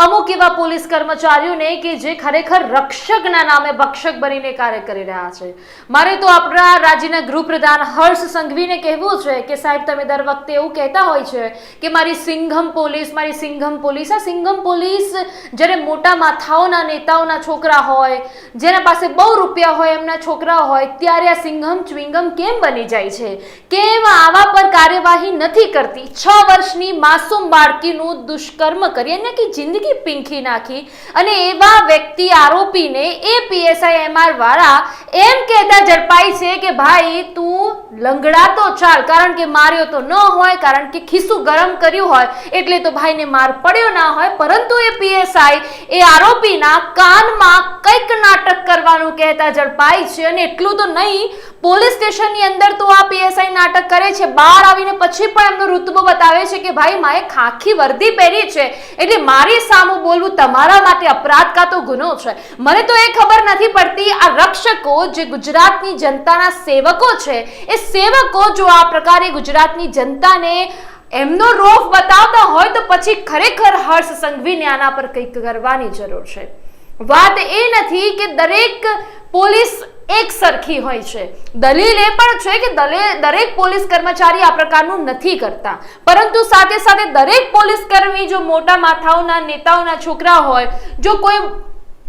અમુક એવા પોલીસ કર્મચારીઓને કે જે ખરેખર રક્ષકના નામે ભક્ષક બનીને કાર્ય કરી રહ્યા છે? મારે તો આપણા રાજ્યના ગૃહપ્રધાન હર્ષ સંઘવીને કહેવું છે કે સાહેબ, તમે દર વખતે એવું કહેતા હોય છે કે મારી સિંઘમ પોલીસ, મારી સિંઘમ પોલીસ, આ સિંઘમ પોલીસ જ્યારે મોટા માથાઓના નેતાઓના છોકરા હોય, જેના પાસે બહુ રૂપિયા હોય, એમના છોકરા હોય, ત્યારે આ સિંઘમ ચ્વિંગમ કેમ બની જાય છે? કેમ આવા પર કાર્યવાહી નથી કરતી? છ વર્ષની માસૂમ બાળકીનું દુષ્કર્મ કરી અને કે જિંદગી પીંખી નાખી અને એવા વ્યક્તિ આરોપીને એ પીએસઆઈ એમઆર વાળા એમ કહેતા ઝડપાય છે કે ભાઈ તું લંગડાતો ચાલ, કારણ કે માર્યો તો ન હોય, કારણ કે ખિસ્સું ગરમ કર્યું હોય, એટલે તો ભાઈને માર પડ્યો ના હોય, પરંતુ એ પીએસઆઈ એ આરોપીના કાનમાં કંઈક નાટક કરવાનું કહેતા ઝડપાય છે અને એટલું તો નહીં, પોલીસ સ્ટેશનની અંદર તો આ પીએસઆઈ નાટક કરે છે. બહાર આવીને પછી પણ એમનો ઋતબો બતાવે છે કે ભાઈ, માએ ખાખી વર્દી પહેરી છે, એટલે મારી સામું બોલવું તમારા માટે અપરાધ કા તો ગુનો છે. મને તો એ ખબર નથી પડતી આ રક્ષકો જે ગુજરાતની જનતાના સેવકો છે, એ સેવકો જો આ પ્રકારે ગુજરાતની જનતાને એમનો રોફ બતાવતા હોય તો પછી ખરેખર હર્ષ સંઘવીને આના પર કંઈક કરવાની જરૂર છે. વાત એ નથી કે દરેક પોલીસ એક સરખી હોય છે. દલીલ એ પણ છે કે દરેક પોલીસ કર્મચારી આ પ્રકારનું નથી કરતા. પરંતુ સાથે સાથે દરેક પોલીસ કર્મી જો મોટા માથાઓના, નેતાઓના છોકરા હોય, જો કોઈ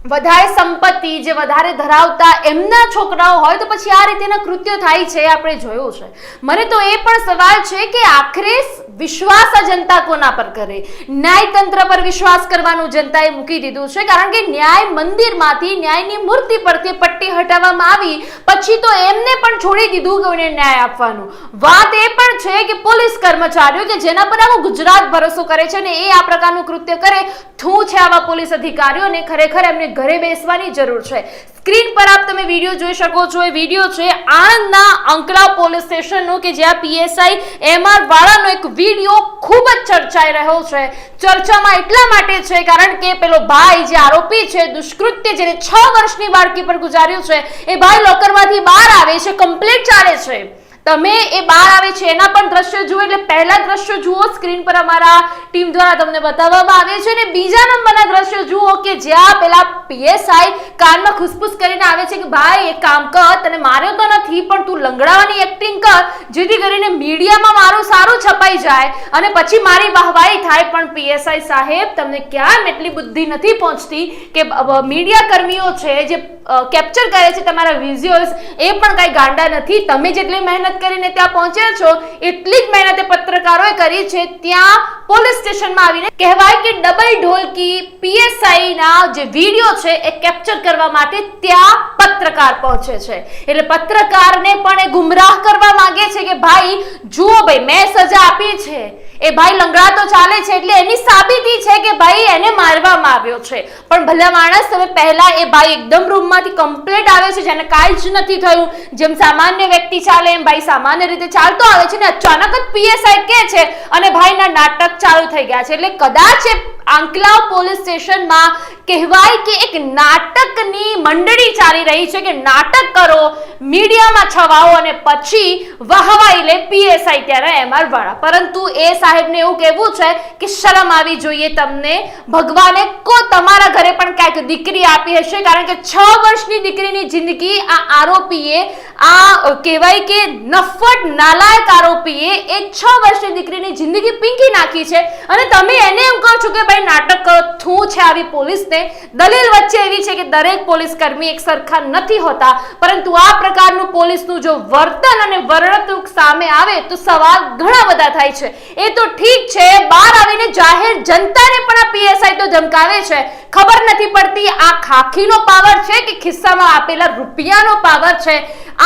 વધારે સંપત્તિ જે વધારે ધરાવતા એમના છોકરાઓ હોય તો પછી આ રીતેના કૃત્યો થાય છે, આપણે જોયું છે. મને તો એ પણ સવાલ છે કે આખરે વિશ્વાસ જનતા કોના પર કરે? ન્યાયતંત્ર પર વિશ્વાસ કરવાનું જનતાએ મૂકી દીધું છે, કારણ કે ન્યાય મંદિરમાંથી ન્યાયની મૂર્તિ પરથી પટ્ટી હટાવવામાં આવી, પછી તો એમને પણ છોડી દીધું કે એને ન્યાય આપવાનું. વાત એ પણ છે કે પોલીસ કર્મચારીઓ કે જેના પર આખું ગુજરાત ભરોસો કરે છે ને એ આ પ્રકારનું કૃત્ય કરે શું છે આવા પોલીસ અધિકારીઓને ખરેખર એમને ઘરે બેસવાની જરૂર છે. સ્ક્રીન પર આપ તમે વીડિયો જોઈ શકો છો. એ વીડિયો છે આણંદના અંકલા પોલીસ સ્ટેશનનો કે જ્યાં પીએસઆઈ એમઆર વાળાનો એક વીડિયો ખૂબ જ ચર્ચાઈ રહ્યો છે. ચર્ચામાં એટલા માટે છે કારણ કે પેલો ભાઈ જે આરોપી છે, દુષ્કૃત્ય જેને છ વર્ષની બાળકી પર ગુજાર્યું છે, એ ભાઈ લોકરમાંથી બહાર આવે છે, કમ્પ્લેટ ચાલે છે. તમે એ બહાર આવે છે, એના પણ દ્રશ્ય જુઓ, એટલે પહેલા દ્રશ્ય જુઓ, સ્ક્રીન પર અમારા ટીમ દ્વારા તમને બતાવવામાં આવે છે અને બીજા નંબરના દ્રશ્ય જુઓ કે જ્યાં પેલા પીએસઆઈ કાનમાં ખુસફુસ કરીને આવે છે કે, ભાઈ, એક કામ કર, તને માર્યો તો નથી, પણ તું લંગડાવાની એક્ટિંગ કર, જેથી કરીને મીડિયામાં મારું સારું છપાઈ જાય. અને પછી મારી વાહવાહી થાય, પણ પીએસઆઈ સાહેબ, તમને ક્યાં એટલી બુદ્ધિ નથી પહોંચતી કે મીડિયા કર્મીઓ છે જે કેપ્ચર કરે છે તમારા વિઝ્યુઅલ્સ એ પણ કાંઈ ગાંડા નથી. તમે જેટલી મહેનત કરીને ત્યાં પહોંચ્યા છો, એટલી જ મહેનતે પત્રકારોએ કરી છે, ત્યાં પોલીસ સ્ટેશનમાં આવીને કહેવાય કે ડબલ ઢોલકી પીએસઆઈ ના જે વીડિયો છે, એ કેપ્ચર કરવા માટે ત્યાં પત્રકાર પહોંચે છે. એટલે પત્રકારને પણ એ ગુમરાહ કરવા માંગે છે કે ભાઈ, જુઓ ભાઈ, મેં સજા આપી છે. એ ભાઈ લંગડાતો ચાલે છે, એટલે એની સાબિતી છે કે ભાઈ એને મારવામાં આવ્યો છે. પણ ભલે માણસ, તમે પહેલા એ ભાઈ એકદમ રૂમમાંથી કમ્પ્લીટ આવે છે, જેને કાંઈ જ નથી થયું, જેમ સામાન્ય વ્યક્તિ ચાલે, એમ ભાઈ સામાન્ય રીતે ચાલતો આવે છે, ને અચાનક જ પીએસઆઈ કે છે અને ભાઈના નાટક ચાલુ થઈ ગયા છે. એટલે કદાચ એ આંકલાવ પોલીસ સ્ટેશનમાં કહેવાય કે એક નાટકની મંડળી ચાલી રહી છે, કે નાટક કરો મીડિયામાં છવાઓ અને પછી વાહવાઈ લે પીએસઆઈ ત્યારે એમઆર વાળા. પરંતુ એ સાહેબને એવું કહેવું છે કે શરમ આવી જોઈએ તમને. ભગવાને કો તમારા ઘરે પણ ક્યાંક દીકરી આપી હશે, કારણ કે છ વર્ષની દીકરીની જિંદગી આ આરોપીએ, આ કહેવાય કે નફટ નાલાયક આરોપીએ એ છ વર્ષની દીકરીની જિંદગી પીંકી નાખી છે. અને તમે એને એમ કહો છો કે ભાઈ, નાટક શું છે આવી પોલીસને. દલીલ વચ્ચે એવી છે કે દરેક પોલીસ કર્મી એક સરખા નથી હોતા, પરંતુ આ પ્રકારનું પોલીસનું જો વર્તન અને વર્ણતુક સામે આવે તો સવાલ ઘણા બધા થાય છે. એ તો ઠીક છે, બહાર આવીને જાહેર જનતાને પણ આ પીએસઆઈ તો ધમકાવે છે. ખબર નથી પડતી આ ખાખીનો પાવર છે કે ખિસ્સામાં આપેલા રૂપિયાનો પાવર છે?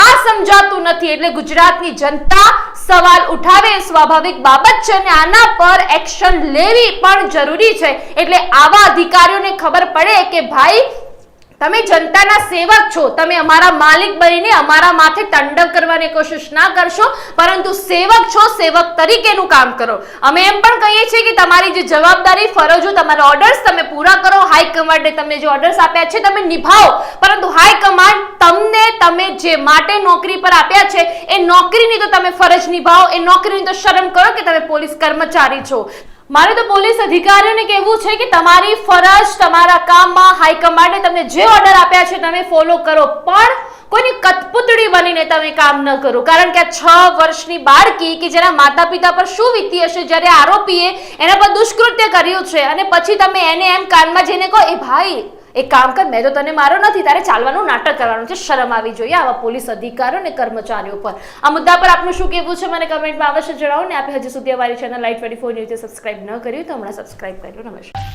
આ સમજાતું નથી. એટલે ગુજરાતની જનતા સવાલ ઉઠાવે એ સ્વાભાવિક બાબત છે અને આના પર એક્શન લેવી પણ જરૂરી છે. એટલે આવા અધિકારીઓને ખબર પડે કે ભાઈ તમે જનતાના સેવક છો. તમે અમારા માલિક બનીને અમારા માથે તંડવ કરવાની કોશિશ ના કરશો, પરંતુ સેવક છો, સેવક તરીકેનું કામ કરો. અમે એમ પણ કહીએ છીએ કે તમારી જે જવાબદારી, ફરજો, તમારા ઓર્ડર્સ તમે પૂરા કરો. હાઈકમાન્ડે તમને જે ઓર્ડર્સ આપ્યા છે, તમે નિભાવો. પરંતુ હાઈકમાન્ડ તમને, તમે જે માટે નોકરી પર આપ્યા છે, એ નોકરીની તો તમે ફરજ નિભાવો, એ નોકરીની તો શરમ કરો કે તમે પોલીસ કર્મચારી છો. મારે તો પોલીસ અધિકારીઓને કહેવું છે કે તમારી ફરજ તમારા કામમાં હાઈકમાન્ડે તમને જે ઓર્ડર આપ્યા છે તમે ફોલો કરો. પણ કોઈની કઠપૂતળી બનીને તમે કામ ન કરો. કારણ કે આ છ વર્ષની બાળકી કે જેના માતા પિતા પર શું વીતી હશે, જ્યારે આરોપીએ એના પર દુષ્કૃત્ય કર્યું છે અને પછી તમે એને એમ કાનમાં જઈને કહો, એ ભાઈ એક કામ કર, મેં તો તને મારો નથી, તારે ચાલવાનું નાટક કરવાનું છે. શરમ આવી જોઈએ આવા પોલીસ અધિકારીઓ અને કર્મચારીઓ પર. આ મુદ્દા પર આપનું શું કહેવું છે? મને કમેન્ટમાં અવશ્ય જણાવો ને આપે હજી સુધી અમારી ચેનલ લાઈટ ટ્વેન્ટી ફોર ન્યૂઝે સબસ્ક્રાઇબ ન કર્યું તો હમણાં સબસ્ક્રાઈબ કરી લો. નમસ્કાર.